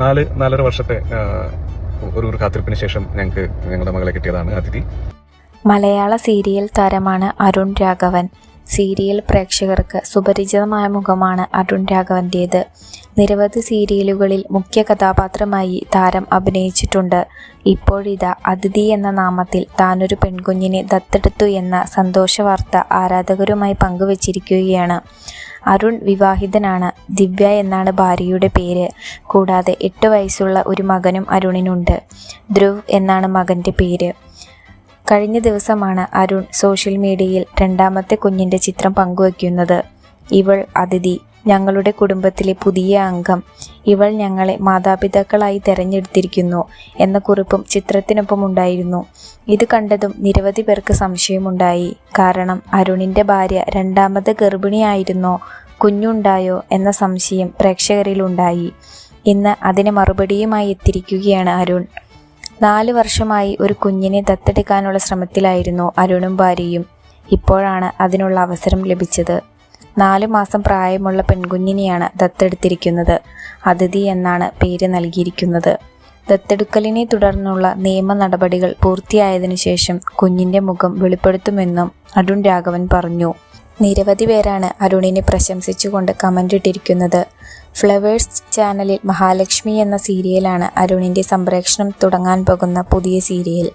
നാല് നാലര വർഷത്തെ ഒരു ഒരു കാത്തിരിപ്പിന് ശേഷം ഞങ്ങൾക്ക് ഞങ്ങളുടെ മകളെ കിട്ടിയതാണ് അതിഥി. മലയാള സീരിയൽ താരമാണ് അരുൺ രാഘവൻ. സീരിയൽ പ്രേക്ഷകർക്ക് സുപരിചിതമായ മുഖമാണ് അരുൺ രാഘവന്റേത് നിരവധി സീരിയലുകളിൽ മുഖ്യ കഥാപാത്രമായി താരം അഭിനയിച്ചിട്ടുണ്ട്. ഇപ്പോഴിതാ അതിഥി എന്ന നാമത്തിൽ താനൊരു പെൺകുഞ്ഞിനെ ദത്തെടുത്തു എന്ന സന്തോഷ വാർത്ത ആരാധകരുമായി പങ്കുവച്ചിരിക്കുകയാണ്. അരുൺ വിവാഹിതനാണ്. ദിവ്യ എന്നാണ് ഭാര്യയുടെ പേര്. കൂടാതെ എട്ട് വയസ്സുള്ള ഒരു മകനും അരുണിനുണ്ട്. ധ്രുവ് എന്നാണ് മകന്റെ പേര്. കഴിഞ്ഞ ദിവസമാണ് അരുൺ സോഷ്യൽ മീഡിയയിൽ രണ്ടാമത്തെ കുഞ്ഞിന്റെ ചിത്രം പങ്കുവയ്ക്കുന്നത്. ഇവൾ അതിഥി. ഞങ്ങളുടെ കുടുംബത്തിലെ പുതിയ അംഗം. ഇവൾ ഞങ്ങളെ മാതാപിതാക്കളായി തെരഞ്ഞെടുത്തിരിക്കുന്നു എന്ന കുറിപ്പും ചിത്രത്തിനൊപ്പം ഉണ്ടായിരുന്നു. ഇത് കണ്ടതും നിരവധി പേർക്ക് സംശയമുണ്ടായി. കാരണം അരുണിന്റെ ഭാര്യ രണ്ടാമത് ഗർഭിണിയായിരുന്നോ? കുഞ്ഞുണ്ടായോ? എന്ന സംശയം പ്രേക്ഷകരിലുണ്ടായി. ഇന്ന് അതിന് മറുപടിയുമായി എത്തിയിരിക്കുകയാണ് അരുൺ. നാല് വർഷമായി ഒരു കുഞ്ഞിനെ ദത്തെടുക്കാനുള്ള ശ്രമത്തിലായിരുന്നു അരുണും ഭാര്യയും. ഇപ്പോഴാണ് അതിനുള്ള അവസരം ലഭിച്ചത്. നാല് മാസം പ്രായമുള്ള പെൺകുഞ്ഞിനെയാണ് ദത്തെടുത്തിരിക്കുന്നത്. അതിഥി എന്നാണ് പേര് നൽകിയിരിക്കുന്നത്. ദത്തെടുക്കലിനെ തുടർന്നുള്ള നിയമ നടപടികൾ പൂർത്തിയായതിനു ശേഷം കുഞ്ഞിന്റെ മുഖം വെളിപ്പെടുത്തുമെന്നും അരുൺ രാഘവൻ പറഞ്ഞു. നിരവധി പേരാണ് അരുണിനെ പ്രശംസിച്ചുകൊണ്ട് കമന്റ് ഇട്ടിരിക്കുന്നത്. ഫ്ലവേഴ്സ് ചാനലിൽ മഹാലക്ഷ്മി എന്ന സീരിയലാണ് അരുണിന്റെ സംപ്രേക്ഷണം തുടങ്ങാൻ പോകുന്ന പുതിയ സീരിയൽ.